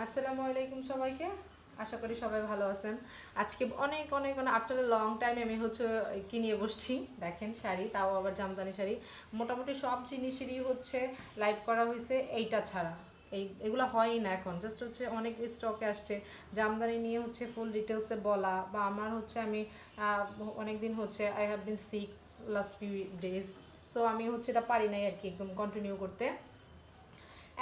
আসসালামু আলাইকুম সবাইকে। আশা করি সবাই ভালো আছেন। আজকে অনেক অনেক মানে আফটার এ লং টাইম আমি হচ্ছে কি নিয়ে বসছি? দেখেন শাড়ি, তাও আবার জামদানি শাড়ি। মোটামুটি সব জিনিসেরই হচ্ছে লাইভ করা হয়েছে এইটা ছাড়া। এই, এগুলো হয়ই না এখন। জাস্ট হচ্ছে অনেক স্টকে আসছে। জামদানি নিয়ে হচ্ছে ফুল ডিটেলসে বলা বা আমার হচ্ছে আমি অনেক দিন হচ্ছে I have been sick last few days so আমি হচ্ছে এটা পারি নাই আর কি, একদম কন্টিনিউ করতে।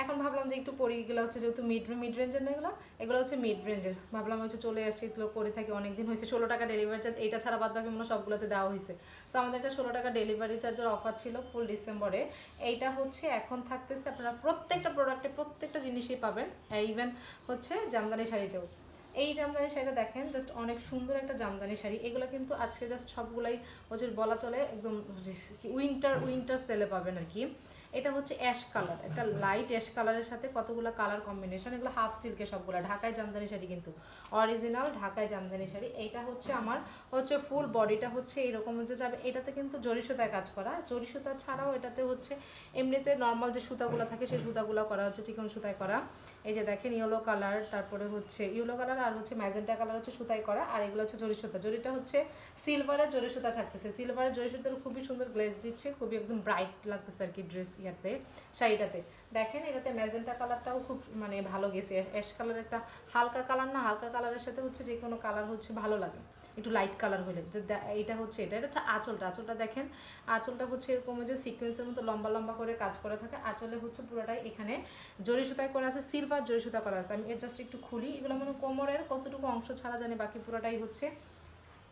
এখন ভাবলাম যে একটু পরি এগুলো হচ্ছে যেহেতু মিড মিড রেঞ্জের না এগুলো এগুলো হচ্ছে মিড রেঞ্জের ভাবলাম হচ্ছে চলে আসছে, এগুলো করে থাকি অনেক দিন হয়েছে। ষোলো টাকা ডেলিভারি চার্জ এটা ছাড়া বাদ বাকি মনে হয় সবগুলোতে দেওয়া হয়েছে। সো আমাদের একটা ষোলো টাকা ডেলিভারি চার্জের অফার ছিল ফুল ডিসেম্বরে এইটা হচ্ছে এখন থাকতেছে আপনারা প্রত্যেকটা প্রোডাক্টে প্রত্যেকটা জিনিসই পাবেন। ইভেন হচ্ছে জামদানি শাড়িতেও। এই জামদানি শাড়িটা দেখেন জাস্ট অনেক সুন্দর একটা জামদানি শাড়ি। এগুলো কিন্তু আজকে জাস্ট সবগুলাই হচ্ছে বলা চলে, একদম উইন্টার উইন্টার সেলে পাবেন আর কি। এটা হচ্ছে অ্যাশ কালার একটা লাইট অ্যাশ কালারের সাথে কতগুলো কালার কম্বিনেশন এগুলো হাফ সিল্কের সবগুলো, ঢাকায় জামদানি শাড়ি কিন্তু। অরিজিনাল ঢাকায় জামদানি শাড়ি, এইটা হচ্ছে আমার হচ্ছে ফুল বডিটা হচ্ছে এরকম হচ্ছে যাবে, এটাতে কিন্তু জরি সুতায় কাজ করা জরি সুতা ছাড়াও এটাতে হচ্ছে এমনিতে নর্মাল যে সুতাগুলো থাকে, সেই সুতাগুলো করা হচ্ছে, চিকন সুতায় করা। এই যে দেখেন ইয়েলো কালার তারপরে হচ্ছে ইয়েলো কালার আর হচ্ছে ম্যাজেন্টা কালার হচ্ছে সুতায় করা, আর এগুলো হচ্ছে জরি সুতা জরিটা হচ্ছে সিলভারের জরি সুতা থাকতেছে সিলভারের জরি সুতার খুবই সুন্দর গ্লেজ দিচ্ছে, খুবই একদম ব্রাইট লাগতেছে আর কি ড্রেস ইয়াতে, শাড়িটাতে। দেখেন এটাতে ম্যাজেন্টা কালারটাও খুব মানে ভালো গেছে। অ্যাশ কালার একটা হালকা কালার না, হালকা কালারের সাথে হচ্ছে যে কোনো কালার হচ্ছে ভালো লাগে। একটু লাইট কালার হলে। যে এইটা হচ্ছে এটা এটা হচ্ছে আঁচলটা। আঁচলটা দেখেন, আঁচলটা হচ্ছে এরকম যে সিকোয়েন্সের মতো লম্বা লম্বা করে কাজ করা থাকে। আঁচলে হচ্ছে পুরোটাই এখানে জরি সুতায় করা আছে সিলভার জরি সুতা করা আছে। আমি এর জাস্ট একটু খুলি। এগুলো মানে কোমরের কতটুকু অংশ ছাড়া জানি, বাকি পুরোটাই হচ্ছে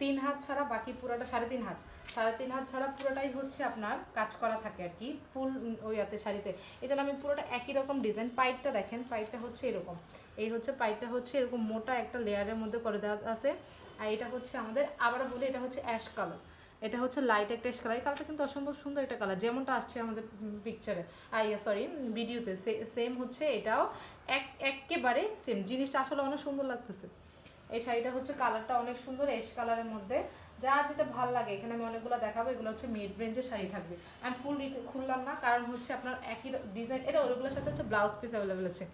তিন হাত ছাড়া বাকি পুরোটা সাড়ে তিন হাত। সাড়ে তিন হাত ছাড়া পুরোটাই হচ্ছে আপনার কাজ করা থাকে আর কি, ফুল ওই হাতে শাড়িতে। এই জন্য আমি পুরোটা একই রকম ডিজাইন পাইপটা দেখেন, পাইপটা হচ্ছে এরকম। এই হচ্ছে পাইপটা হচ্ছে এরকম মোটা একটা লেয়ারের মধ্যে করে দেওয়া আছে। আর এটা হচ্ছে আমাদের, আবার বলি এটা হচ্ছে অ্যাশ কালার এটা হচ্ছে লাইট একটা কালার এই কালারটা কিন্তু অসম্ভব সুন্দর একটা কালার যেমনটা আসছে আমাদের পিকচারে আই সরি ভিডিওতে সেম হচ্ছে এটাও এক, একেবারে সেম জিনিসটা আসলে অনেক সুন্দর লাগতেছে। এই শাড়িটা হচ্ছে কালারটা অনেক সুন্দর এস কালারের মধ্যে। যা যেটা ভালো লাগে, এখানে আমি অনেকগুলো দেখাবো, এগুলো হচ্ছে মিড রেঞ্জের শাড়ি থাকবে। আমি ফুল খুললাম না, কারণ হচ্ছে আপনার একই ডিজাইন এটা ওগুলোর সাথে হচ্ছে ব্লাউজ পিস অ্যাভেলেবেল আছে।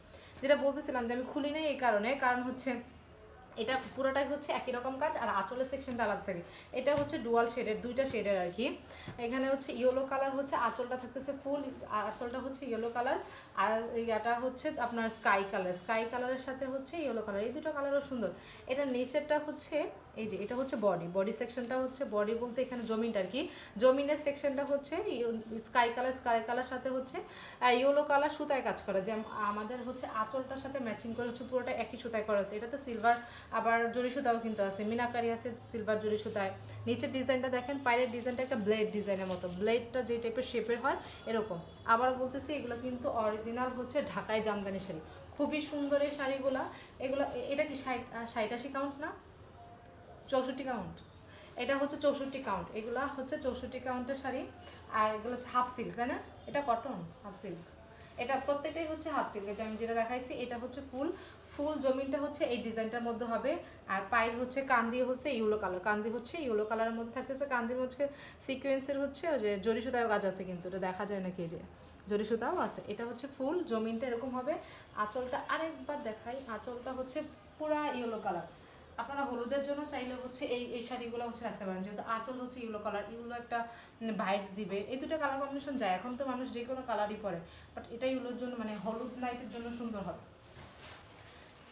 যেটা বলতেছিলাম যে আমি খুলি নাই এই কারণে, কারণ হচ্ছে এটা পুরোটাই হচ্ছে একই রকম কাজ, আর আঁচলের সেকশনটা আলাদা থাকে। এটা হচ্ছে ডুয়াল শেডের দুইটা শেডের আর কি এখানে হচ্ছে ইয়েলো কালার হচ্ছে, আঁচলটা থাকতেছে ফুল আঁচলটা হচ্ছে ইয়েলো কালার আর ইয়াটা হচ্ছে আপনার স্কাই কালার স্কাই কালারের সাথে হচ্ছে ইয়েলো কালার এই দুটো কালারও সুন্দর। এটা নেচারটা হচ্ছে এই যে, এটা হচ্ছে বডি বডি সেকশনটা হচ্ছে বডি বলতে এখানে জমিনটা আর কি। জমিনের সেকশনটা হচ্ছে স্কাই কালার স্কাই কালার সাথে হচ্ছে ইয়েলো কালার সুতায় কাজ করা। যে আমাদের হচ্ছে আঁচলটার সাথে ম্যাচিং করে হচ্ছে পুরোটা একই সুতায় করা আছে। এটাতে সিলভার আবার জরি সুতাও কিন্তু আছে। মিনাকারি আছে সিলভার জরি সুতায়। নিচের ডিজাইনটা দেখেন, পায়ের ডিজাইনটা একটা ব্লেড ডিজাইনের মতো। ব্লেডটা যে টাইপের শেপের হয়, এরকম। আবার বলতেছি, এগুলো কিন্তু অরিজিনাল হচ্ছে ঢাকায় জামদানি শাড়ি। খুবই সুন্দর এই শাড়িগুলা। এগুলো এটা কি ষাট ষাট কাউন্ট না? চৌষট্টি কাউন্ট এটা হচ্ছে চৌষট্টি কাউন্ট এগুলা হচ্ছে চৌষট্টি কাউন্টের শাড়ি। আর এগুলো হচ্ছে হাফ সিল্ক তাই না? এটা কটন হাফ সিল্ক এটা প্রত্যেকটাই হচ্ছে হাফ সিল্ক যে আমি যেটা দেখাইছি, এটা হচ্ছে ফুল। ফুল জমিনটা হচ্ছে এই ডিজাইনটার মধ্যে হবে। আর পায়ের হচ্ছে কান্দি হচ্ছে ইউলো কালার কান্দি হচ্ছে ইউলো কালারের মধ্যে থাকতেছে। কান্দির মধ্যে সিকোয়েন্সের হচ্ছে যে জরি গাছ আছে কিন্তু, এটা দেখা যায় না কি যে? জরি সুতাও আছে। এটা হচ্ছে ফুল, জমিনটা এরকম হবে। আঁচলটা আরেকবার দেখাই। আঁচলটা হচ্ছে পুরা ইয়েলো কালার আপনারা হলুদের জন্য চাইলে হচ্ছে এই এই শাড়িগুলো হচ্ছে রাখতে পারেন। যেহেতু আঁচল হচ্ছে ইউলো কালার ইউলো একটা ভাইবস দিবে। এই দুটো কালার কম্বিনেশন যায়, এখন তো মানুষ যে কোনো কালারই পরে। বাট এটা ইউলোর জন্য মানে হলুদ নাইটের জন্য সুন্দর হবে।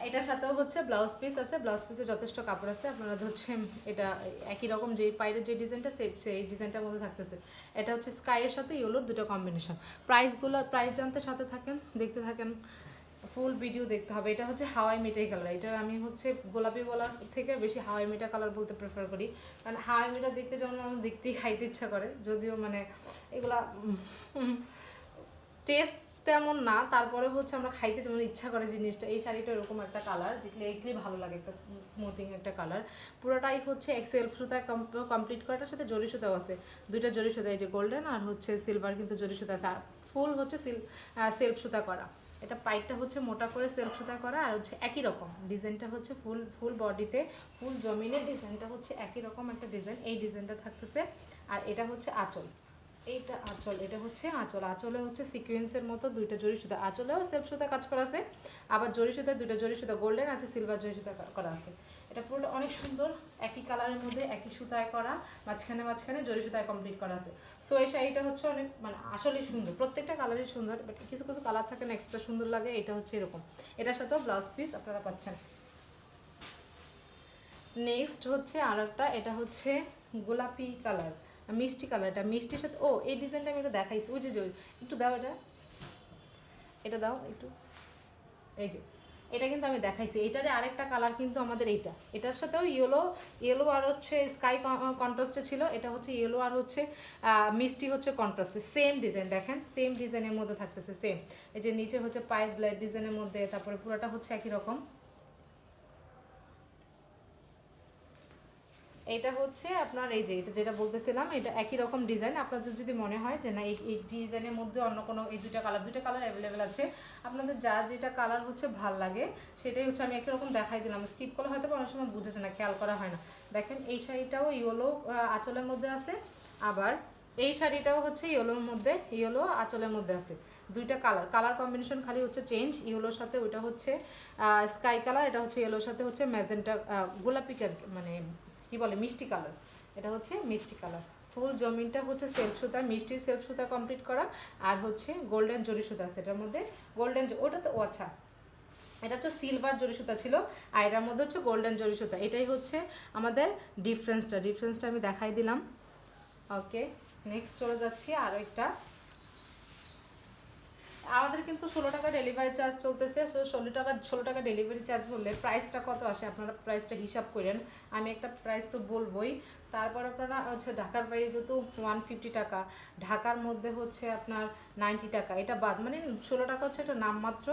এটার সাথেও হচ্ছে ব্লাউজ পিস আছে। ব্লাউজ পিসে যথেষ্ট কাপড় আছে। আপনারা হচ্ছে, এটা একই রকম যে পাইরের যে ডিজাইনটা সেই ডিজাইনটার মধ্যে থাকতেছে। এটা হচ্ছে স্কাইয়ের সাথে ইয়েলোর দুটো কম্বিনেশন প্রাইসগুলো প্রাইস জানতে সাথে থাকেন, দেখতে থাকেন। ফুল ভিডিও দেখতে হবে। এটা হচ্ছে হাওয়াই মিঠাই কালার এটা আমি হচ্ছে গোলাপি বলার থেকে বেশি হাওয়াই মিঠা কালার বলতে প্রেফার করি। কারণ হাওয়াই মিঠা দেখতে যেমন আমার দেখতেই খাইতে ইচ্ছা করে। যদিও মানে এগুলা টেস্ট তেমন না। তারপরে হচ্ছে আমরা খাইতে যেমন ইচ্ছা করে জিনিসটা। এই শাড়িটা এরকম একটা কালার দেখলে দেখলেই ভালো লাগে একটা স্মুথিং একটা কালার পুরোটাই হচ্ছে এক্সেল সুতায় কমপ্লিট করাটার সাথে জরি সুতাও আছে। দুইটা জরি সুতা, এই যে গোল্ডেন আর হচ্ছে সিলভার কিন্তু জরি সুতা আছে। আর ফুল হচ্ছে সিল সেলফ সুতা করা। এটা পাইপটা হচ্ছে মোটা করে সেলফ সুতা করা আর হচ্ছে একই রকম। ডিজাইনটা হচ্ছে ফুল ফুল বডিতে ফুল জমিনের ডিজাইনটা হচ্ছে একই রকম একটা ডিজাইন এই ডিজাইনটা থাকতেছে। আর এটা হচ্ছে আঁচল। এইটা আঁচল, এটা হচ্ছে আঁচল। আঁচলে হচ্ছে সিকোয়েন্সের মতো দুইটা জরি সুতা। আঁচলেও সেলফ সুতা কাজ করা আছে, আবার জরি সুতা দুইটা জরি সুতা গোল্ডেন আছে সিলভার জরি সুতা করা আছে। এটা পুরোটা অনেক সুন্দর, একই কালারের মধ্যে, একই সুতায় করা, মাঝখানে মাঝখানে জরি সুতায় কমপ্লিট করা আছে। সো এই শাড়িটা হচ্ছে অনেক মানে আসলেই সুন্দর, প্রত্যেকটা কালারই সুন্দর বাট কিছু কিছু কালার থাকে না এক্সট্রা সুন্দর লাগে, এটা হচ্ছে এরকম। এটার সাথেও ব্লাউজ পিস আপনারা পাচ্ছেন। নেক্সট হচ্ছে আর একটা এটা হচ্ছে গোলাপি কালার মিষ্টি কালারটা, মিষ্টির সাথে, ও, এই ডিজাইনটা আমি এটা দেখাইছি। ওই যে একটু দাও এটা। এটা দাও একটু। এই যে, এটা কিন্তু আমি দেখাইছি। এটারে আরেকটা কালার কিন্তু আমাদের এইটা। এটার সাথেও ইয়েলো ইয়েলো আর হচ্ছে স্কাই কন্ট্রাস্টে ছিল। এটা হচ্ছে ইয়েলো আর হচ্ছে মিষ্টি হচ্ছে কন্ট্রাস্টে সেম ডিজাইন দেখেন? সেম ডিজাইনের মধ্যে থাকতেছে সেম এই যে, নিচে হচ্ছে পাইপ ব্লাড ডিজাইনের মধ্যে, তারপরে পুরোটা হচ্ছে একই রকম। এটা হচ্ছে আপনার এই যে, এটা যেটা বলতেছিলাম, এটা একই রকম ডিজাইন আপনাদের যদি মনে হয় যে, না, এই ডিজাইনের মধ্যে অন্য কোনো, এই দুইটা কালার দুইটা কালার অ্যাভেলেবেল আছে, আপনাদের যা যেটা কালার হচ্ছে ভালো লাগে, সেটাই হচ্ছে আমি একই রকম দেখাই দিলাম। স্কিপ করলে হয়তো অনেক সময় বুঝেছে না, খেয়াল করা হয় না। দেখেন, এই শাড়িটাও ইয়েলো আঁচলের মধ্যে আছে। আবার এই শাড়িটাও হচ্ছে ইয়েলোর মধ্যে ইয়েলো আঁচলের মধ্যে আছে। দুইটা কালার কালার কম্বিনেশন খালি হচ্ছে চেঞ্জ ইয়েলোর সাথে ওইটা হচ্ছে স্কাই কালার এটা হচ্ছে ইয়েলোর সাথে হচ্ছে ম্যাজেন্টা গোলাপি কার- মানে কি বলে? মিষ্টি কালার। এটা হচ্ছে মিষ্টি কালার। ফুল জমিনটা হচ্ছে সেলফ সুতা, মিষ্টি সেলফ সুতা কমপ্লিট করা। আর হচ্ছে গোল্ডেন জরি সুতা আছে এটার মধ্যে। গোল্ডেন ওটা তো আচ্ছা। এটা হচ্ছে সিলভার জরি সুতা ছিল। আর এটার মধ্যে হচ্ছে গোল্ডেন জরি সুতা। এটাই হচ্ছে আমাদের ডিফারেন্সটা। ডিফারেন্সটা আমি দেখাই দিলাম। ওকে, নেক্সট চলে যাচ্ছি আরও একটা আমাদের কিন্তু ষোলো টাকা ডেলিভারি চার্জ চলতেছে, সো ষোলো টাকা ষোলো টাকা ডেলিভারি চার্জ হলে প্রাইসটা কত আসে আপনারা প্রাইসটা হিসাব করেন। আমি একটা প্রাইস তো বলবোই। তারপর আপনারা হচ্ছে ঢাকার বাইরে যেহেতু ওয়ান ফিফটি টাকা, ঢাকার মধ্যে হচ্ছে আপনার নাইনটি টাকা। এটা বাদ মানে ষোলো টাকা হচ্ছে একটা নামমাত্র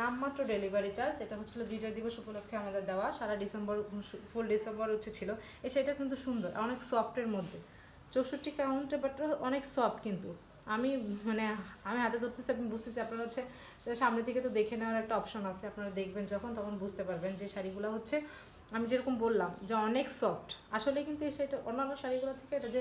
নামমাত্র ডেলিভারি চার্জ এটা হচ্ছিল বিজয় দিবস উপলক্ষে আমাদের দেওয়া। সারা ডিসেম্বর ফুল ডিসেম্বর হচ্ছে ছিল। এই শাড়িটা কিন্তু সুন্দর, অনেক সফটের মধ্যে। চৌষট্টি কাউন্টে বাট অনেক সফট কিন্তু। আমি মানে আমি হাতে ধরতেছি, আপনি বুঝতেছি। আপনার হচ্ছে সামনে থেকে তো দেখে নেওয়ার একটা অপশন আছে। আপনারা দেখবেন যখন, তখন বুঝতে পারবেন যে শাড়িগুলো হচ্ছে, আমি যেরকম বললাম যে অনেক সফট আসলে কিন্তু শাড়িটা, অন্যান্য শাড়িগুলো থেকে এটা যে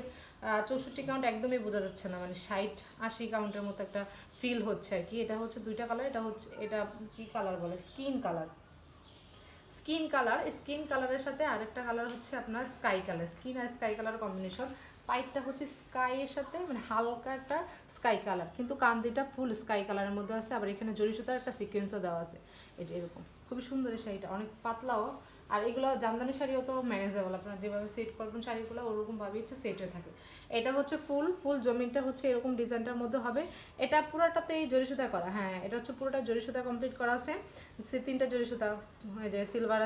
চৌষট্টি কাউন্ট একদমই বোঝা যাচ্ছে না। মানে ষাট, আশি কাউন্টের মতো একটা ফিল হচ্ছে আর কি। এটা হচ্ছে দুইটা কালার এটা হচ্ছে, এটা কি কালার বলে? Skin colour skin colour skin কালারের সাথে আরেকটা কালার হচ্ছে আপনার স্কাই কালার স্কিন আর স্কাই কালার কম্বিনেশন পাইপটা হচ্ছে স্কাইয়ের সাথে মানে হালকা একটা স্কাই কালার কিন্তু কান্দিটা ফুল স্কাই কালারের মধ্যে আছে, আবার এখানে জরি সুতার একটা সিকোয়েন্সও দেওয়া আছে। এই যে এরকম। খুবই সুন্দর এই শাড়িটা, অনেক পাতলাও। আর এগুলো জামদানি শাড়িও তো ম্যানেজেবল আপনারা যেভাবে সেট করবেন শাড়িগুলো, ওরকমভাবেই হচ্ছে সেট হয়ে থাকে। এটা হচ্ছে ফুল ফুল জমিনটা হচ্ছে এরকম ডিজাইনটার মধ্যে হবে। এটা পুরোটাতেই জরি সুতা করা হ্যাঁ এটা হচ্ছে পুরোটা জরি সুতা কমপ্লিট করা আছে। সে তিনটা জরি সুতা, এই যে সিলভার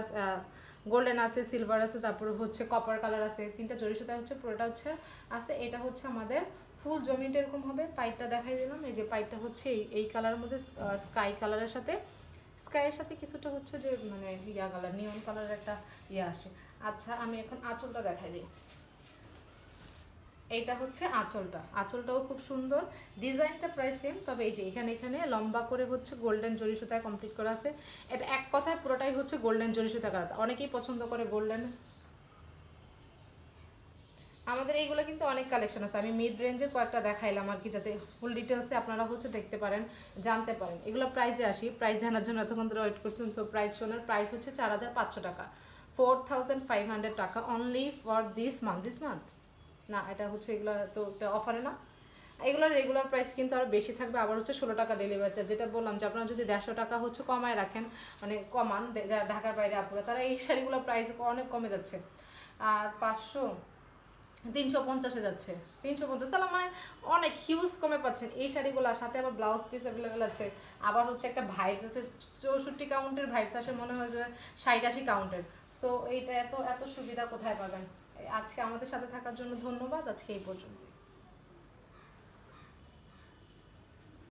গোল্ডেন আছে সিলভার আছে, তারপরে হচ্ছে কপার কালার আছে, তিনটা জরি সুতা হচ্ছে, পুরোটা হচ্ছে আছে। এটা হচ্ছে আমাদের ফুল জমিনটা এরকম হবে। পাইপটা দেখাই দিলাম। এই যে পাইপটা হচ্ছে এই এই কালারের মধ্যে স্কাই কালারের সাথে। স্কাইয়ের সাথে কিছুটা হচ্ছে যে মানে ইয়া কালার নিয়ন কালারের একটা ইয়ে আসে। আচ্ছা আমি এখন আঁচলটা দেখাই দিই। এইটা হচ্ছে আঁচলটা। আঁচলটাও খুব সুন্দর। ডিজাইনটা প্রায় সেম তবে এই যে এখানে এখানে লম্বা করে হচ্ছে গোল্ডেন জরি সুতায় কমপ্লিট করা আছে। এটা এক কথায় পুরোটাই হচ্ছে গোল্ডেন জরি সুতা করা অনেকেই পছন্দ করে গোল্ডেন। আমাদের এইগুলো কিন্তু অনেক কালেকশন আছে। আমি মিড রেঞ্জের কয়েকটা দেখাইলাম আর কি, যাতে ফুল ডিটেলসে আপনারা হচ্ছে দেখতে পারেন, জানতে পারেন। এগুলো প্রাইসে আসি। প্রাইস জানার জন্য এতক্ষণ ধরে ওয়েট করছেন সো প্রাইস শোনার প্রাইস হচ্ছে চার হাজার পাঁচশো টাকা। Four thousand five hundred taka only for this month this month না, এটা হচ্ছে এগুলো তো অফারে না। এগুলোর রেগুলার প্রাইস কিন্তু আরও বেশি থাকবে, আবার হচ্ছে ষোলো টাকা ডেলিভারি চার্জ যেটা বললাম যে আপনারা যদি দেড়শো টাকা হচ্ছে কমায় রাখেন মানে কমান যারা ঢাকার বাইরে আপুরা, তারা এই শাড়িগুলোর প্রাইস অনেক কমে যাচ্ছে। আর পাঁচশো, তিনশো পঞ্চাশে যাচ্ছে। তিনশো পঞ্চাশ, তাহলে মানে অনেক হিউজ কমে পাচ্ছেন। এই শাড়িগুলোর সাথে আবার ব্লাউজ পিস অ্যাভেলেবেল আছে। আবার হচ্ছে একটা ভাইবস আছে, চৌষট্টি কাউন্টের ভাইবস আসে মনে হয় যে ষাট আশি কাউন্টের সো এইটা এত এত সুবিধা কোথায় পাবেন? আজকে আমাদের সাথে থাকার জন্য ধন্যবাদ। আজকে এই পর্যন্ত